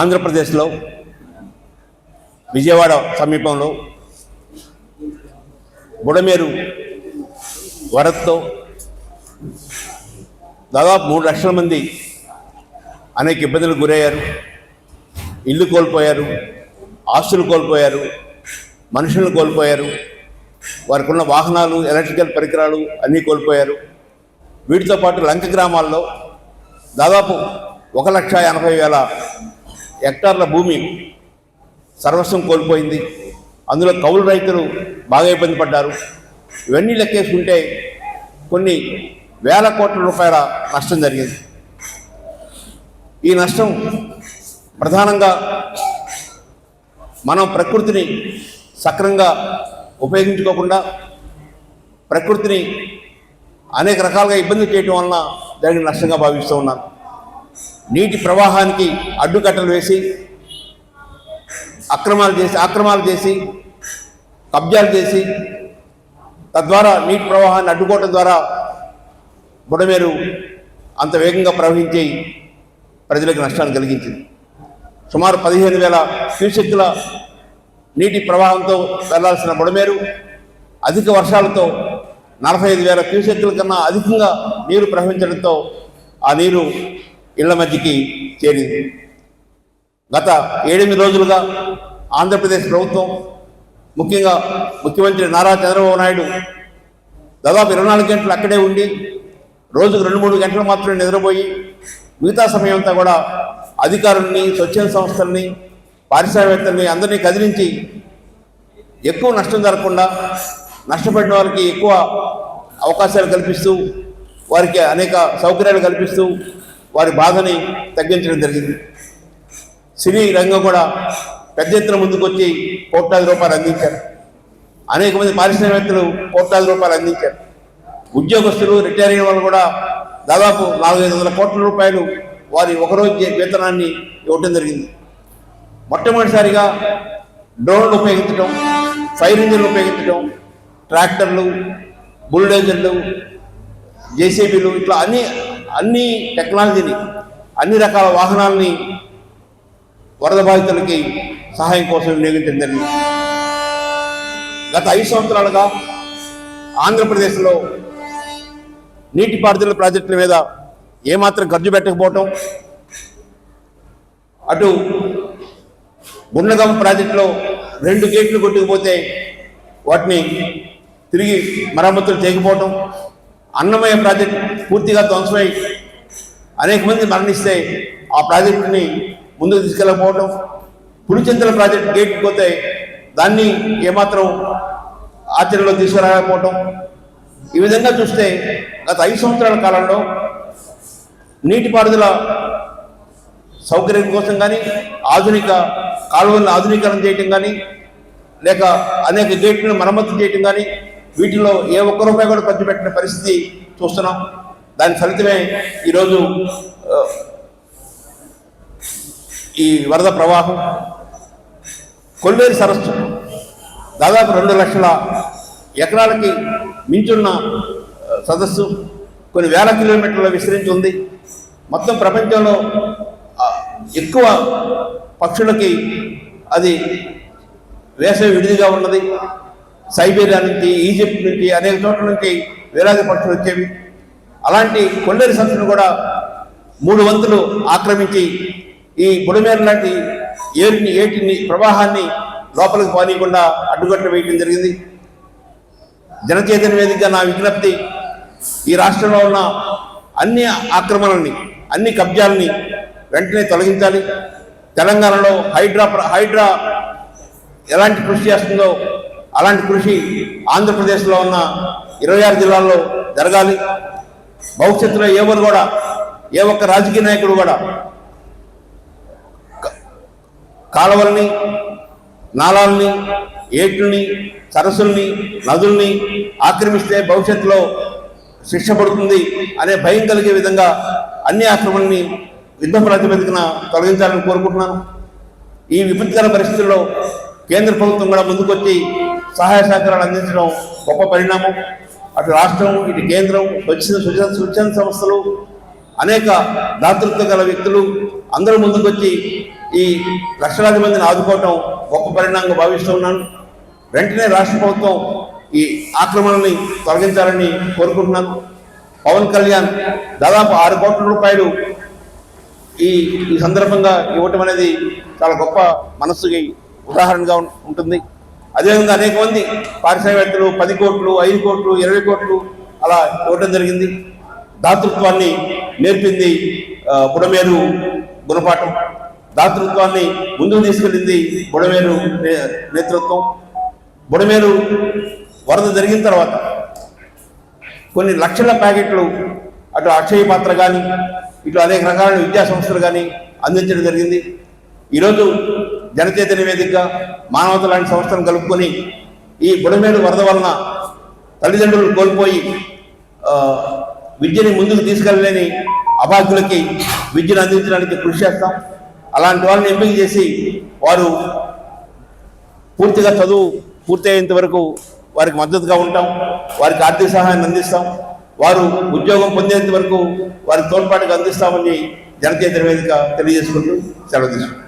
ఆంధ్రప్రదేశ్లో విజయవాడ సమీపంలో బుడమేరు వరదతో దాదాపు మూడు లక్షల మంది అనేక ఇబ్బందులకు గురయ్యారు. ఇల్లు కోల్పోయారు ఆస్తులు కోల్పోయారు మనుషులను కోల్పోయారు వారికి ఉన్న వాహనాలు ఎలక్ట్రికల్ పరికరాలు అన్నీ కోల్పోయారు. వీటితో పాటు లంక గ్రామాల్లో దాదాపు ఒక లక్ష ఎనభై వేల హెక్టార్ల భూమి సర్వస్వం కోల్పోయింది. అందులో కౌలు రైతులు బాగా ఇబ్బంది పడ్డారు. ఇవన్నీ లెక్కేసుకుంటే కొన్ని వేల కోట్ల రూపాయల నష్టం జరిగింది. ఈ నష్టం ప్రధానంగా మనం ప్రకృతిని సక్రంగా ఉపయోగించుకోకుండా ప్రకృతిని అనేక రకాలుగా ఇబ్బంది చేయటం వలన జరిగిన నష్టంగా భావిస్తూ ఉన్నాను నీటి ప్రవాహానికి అడ్డుకట్టలు వేసి అక్రమాలు చేసి ఆక్రమాలు చేసి కబ్జాలు చేసి తద్వారా నీటి ప్రవాహాన్ని అడ్డుకోవడం ద్వారా బుడమేరు అంత వేగంగా ప్రవహించి ప్రజలకు నష్టాన్ని కలిగించింది. సుమారు పదిహేను వేల క్యూసెక్ల నీటి ప్రవాహంతో వెళ్ళాల్సిన బుడమేరు అధిక వర్షాలతో నలభై ఐదు వేల క్యూసెక్ల కన్నా అధికంగా నీరు ప్రవహించడంతో ఆ నీరు ఇళ్ళ మధ్యకి చేరింది. గత ఏడెనిమిది రోజులుగా ఆంధ్రప్రదేశ్ ప్రభుత్వం ముఖ్యంగా ముఖ్యమంత్రి నారా చంద్రబాబు నాయుడు దాదాపు ఇరవై నాలుగు గంటలు అక్కడే ఉండి రోజుకు రెండు మూడు గంటలు మాత్రమే నిద్రపోయి మిగతా సమయం అంతా కూడా అధికారుల్ని స్వచ్ఛంద సంస్థల్ని పారిశ్రామికవేత్తల్ని అందరినీ కదిలించి ఎక్కువ నష్టం జరగకుండా నష్టపడిన వారికి ఎక్కువ అవకాశాలు కల్పిస్తూ వారికి అనేక సౌకర్యాలు కల్పిస్తూ వారి బాధని తగ్గించడం జరిగింది. సినీ రంగం కూడా పెద్ద ఎత్తున ముందుకొచ్చి కోట్లాది రూపాయలు అందించారు. అనేక మంది పారిశ్రామికవేత్తలు కోట్లాది రూపాయలు అందించారు. ఉద్యోగస్తులు రిటైర్ అయిన వాళ్ళు కూడా దాదాపు నాలుగైదు వందల కోట్ల రూపాయలు వారి ఒకరోజు వేతనాన్ని ఇవ్వటం జరిగింది. మొట్టమొదటిసారిగా డ్రోన్లు ఉపయోగించడం ఫైర్ ఇంజిన్లు ఉపయోగించడం ట్రాక్టర్లు బుల్డోజర్లు జేసీబీలు ఇట్లా అన్ని అన్ని టెక్నాలజీని అన్ని రకాల వాహనాలని వరద బాధితులకి సహాయం కోసం వినియోగించడం జరిగింది. గత ఐదు సంవత్సరాలుగా ఆంధ్రప్రదేశ్లో నీటిపారుదల ప్రాజెక్టుల మీద ఏమాత్రం ఖర్చు పెట్టకపోవటం అటు గుండగం ప్రాజెక్టులో రెండు గేట్లు కొట్టుకుపోతే వాటిని తిరిగి మరమ్మతులు చేయకపోవటం అన్నమయ్య ప్రాజెక్ట్ పూర్తిగా ధ్వంసమై అనేక మంది మరణిస్తే ఆ ప్రాజెక్టుని ముందుకు తీసుకెళ్ళకపోవటం పులిచింతల ప్రాజెక్ట్ గేట్ పోతే దాన్ని ఏమాత్రం ఆచరణలో తీసుకురాకపోవటం. ఈ విధంగా చూస్తే గత ఐదు సంవత్సరాల కాలంలో నీటిపారుదల సౌకర్యం కోసం కానీ ఆధునిక కాలువలను ఆధునీకరణ చేయటం కానీ లేక అనేక గేట్లను మరమ్మతు చేయటం కానీ వీటిలో ఏ ఒక్క రూపాయి కూడా ఖర్చు పెట్టిన పరిస్థితి చూస్తున్నాం. దాని ఫలితమే ఈరోజు ఈ వరద ప్రవాహం. కొల్లేరు సరస్సు దాదాపు రెండు లక్షల ఎకరాలకి మించున్న సదస్సు కొన్ని వేల కిలోమీటర్ల విస్తరించి ఉంది. మొత్తం ప్రపంచంలో ఎక్కువ పక్షులకి అది వేసవి విడిదిగా ఉన్నది. సైబీరియా నుంచి ఈజిప్ట్ నుంచి అనేక చోట్ల నుంచి వేలాది పక్షులు వచ్చేవి. అలాంటి కొల్లేరు సంస్థను కూడా మూడు వంతులు ఆక్రమించి ఈ బుడమేర లాంటి ఏరుని ఏటిని ప్రవాహాన్ని లోపలికి పోనీయకుండా అడ్డుకట్ట వేయడం జరిగింది. జనచైతన్య వేదికగా నా విజ్ఞప్తి ఈ రాష్ట్రంలో ఉన్న అన్ని ఆక్రమణల్ని అన్ని కబ్జాలని వెంటనే తొలగించాలి. తెలంగాణలో హైడ్రా ప్ర- హైడ్రా ఎలాంటి కృషి చేస్తుందో అలాంటి కృషి ఆంధ్రప్రదేశ్లో ఉన్న ఇరవై ఆరు జిల్లాల్లో జరగాలి. భవిష్యత్తులో ఎవరు కూడా ఏ ఒక్క రాజకీయ నాయకుడు కూడా క- కాలువల్ని నాళాలని ఏట్లని సరస్సుల్ని నదుల్ని ఆక్రమిస్తే భవిష్యత్తులో శిక్ష పడుతుంది అనే భయం కలిగే విధంగా అన్ని ఆక్రమణని యుద్ధ ప్రాతిపదికన తొలగించాలని కోరుకుంటున్నాను. ఈ విపత్కర పరిస్థితుల్లో కేంద్ర ప్రభుత్వం కూడా ముందుకొచ్చి సహాయ సహకారాలు అందించడం గొప్ప పరిణామం. అటు రాష్ట్రం ఇటు కేంద్రం వచ్చిన స్వచ్ఛ స్వచ్ఛంద సంస్థలు అనేక దాతృత్వ గల వ్యక్తులు అందరూ ముందుకొచ్చి ఈ లక్షలాది మందిని ఆదుకోవటం గొప్ప పరిణామంగా భావిస్తూ ఉన్నాను. వెంటనే రాష్ట్ర ప్రభుత్వం ఈ ఆక్రమణని తొలగించాలని కోరుకుంటున్నాను. పవన్ కళ్యాణ్ దాదాపు ఆరు కోట్ల రూపాయలు ఈ ఈ సందర్భంగా ఇవ్వటం అనేది చాలా గొప్ప మనస్సుకి ఉదాహరణగా ఉంటుంది. అదేవిధంగా అనేక మంది పారిశ్రామికవేత్తలు పది కోట్లు ఐదు కోట్లు ఇరవై కోట్లు అలా ఇవ్వడం జరిగింది. దాతృత్వాన్ని నేర్పింది బుడమేరు గుణపాఠం. దాతృత్వాన్ని ముందుకు తీసుకెళ్ళింది బుడమేరు నేతృత్వం. బుడమేరు వరద జరిగిన తర్వాత కొన్ని లక్షల ప్యాకెట్లు అటు అక్షయ పాత్ర కానీ ఇటు అనేక రకాలైన విద్యా సంస్థలు కానీ అందించడం జరిగింది. ఈరోజు జనచైతన్య వేదిక మానవత లాంటి సంస్థను కలుపుకొని ఈ బుడమేడు వరద వలన తల్లిదండ్రులు కోల్పోయి విద్యని ముందుకు తీసుకెళ్ళలేని అభాగ్యులకి విద్యను అందించడానికి కృషి చేస్తాం. అలాంటి వాళ్ళని ఎంపిక చేసి వారు పూర్తిగా చదువు పూర్తయ్యేంత వరకు వారికి మద్దతుగా ఉంటాం వారికి ఆర్థిక సహాయాన్ని అందిస్తాం వారు ఉద్యోగం పొందేంత వరకు వారికి తోడ్పాటుగా అందిస్తామని జనతీయ వేదిక తెలియజేసుకుంటూ సెలవు తీసుకుంటాం